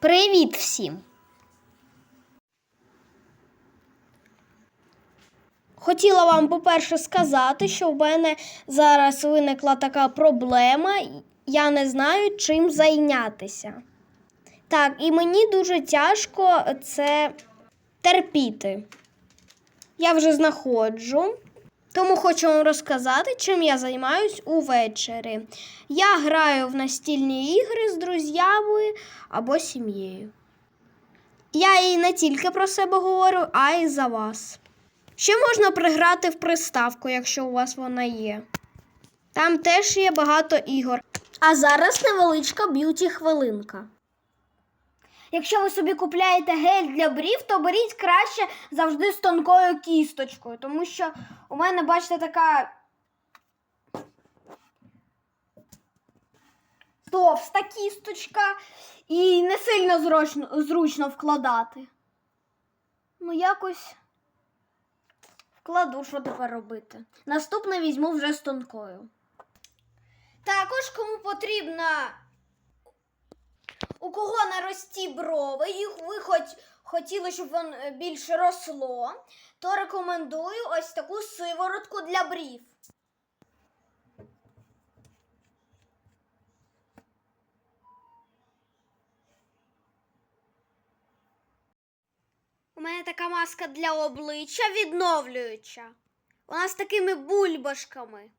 Привіт всім! Хотіла вам, по-перше, сказати, що в мене зараз виникла така проблема. Я не знаю, чим зайнятися. Так, і мені дуже тяжко це терпіти. Я вже знаходжу. Тому хочу вам розказати, чим я займаюсь увечері. Я граю в настільні ігри з друзями або сім'єю. Я і не тільки про себе говорю, а й за вас. Ще можна приграти в приставку, якщо у вас вона є. Там теж є багато ігор. А зараз невеличка б'юті хвилинка. Якщо ви собі купляєте гель для брів, то беріть краще завжди з тонкою кісточкою, тому що у мене, бачите, така товста кісточка і не сильно зручно, зручно вкладати. Ну, якось вкладу, що тепер робити. Наступне візьму вже з тонкою. Також кому потрібна кого нарості брови, і ви хоч хотіли, щоб воно більше росло, то рекомендую ось таку сиворотку для брів. У мене така маска для обличчя відновлююча. Вона з такими бульбашками.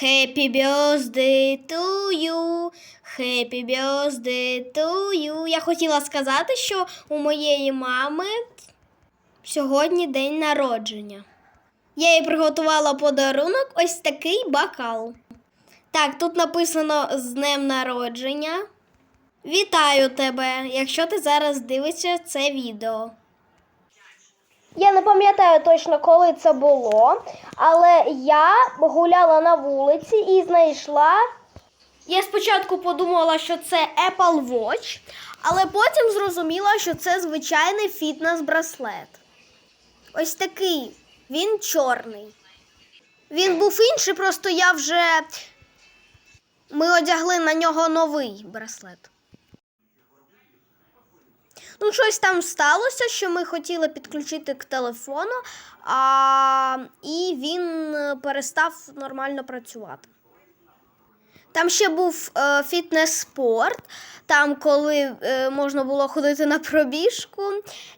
Happy birthday to you, happy birthday to you. Я хотіла сказати, що у моєї мами сьогодні день народження. Я їй приготувала подарунок ось такий бокал. Так, тут написано з днем народження. Вітаю тебе, якщо ти зараз дивишся це відео. Я не пам'ятаю точно, коли це було, але я гуляла на вулиці і знайшла. Я спочатку подумала, що це Apple Watch, але потім зрозуміла, що це звичайний фітнес-браслет. Ось такий, він чорний. Він був інший, просто я вже. Ми одягли на нього новий браслет. Ну, щось там сталося, що ми хотіли підключити к телефону, а... і він е, перестав нормально працювати. Там ще був е, фітнес-спорт, там, коли е, можна було ходити на пробіжку,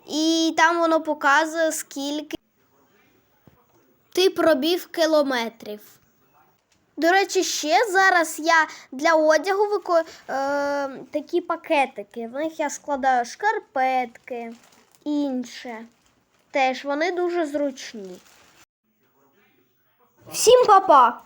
і там воно показує, скільки ти пробіг кілометрів. До речі, ще зараз я для одягу вико... е, такі пакетики. В них я складаю шкарпетки, інше. Теж вони дуже зручні. Всім па-па!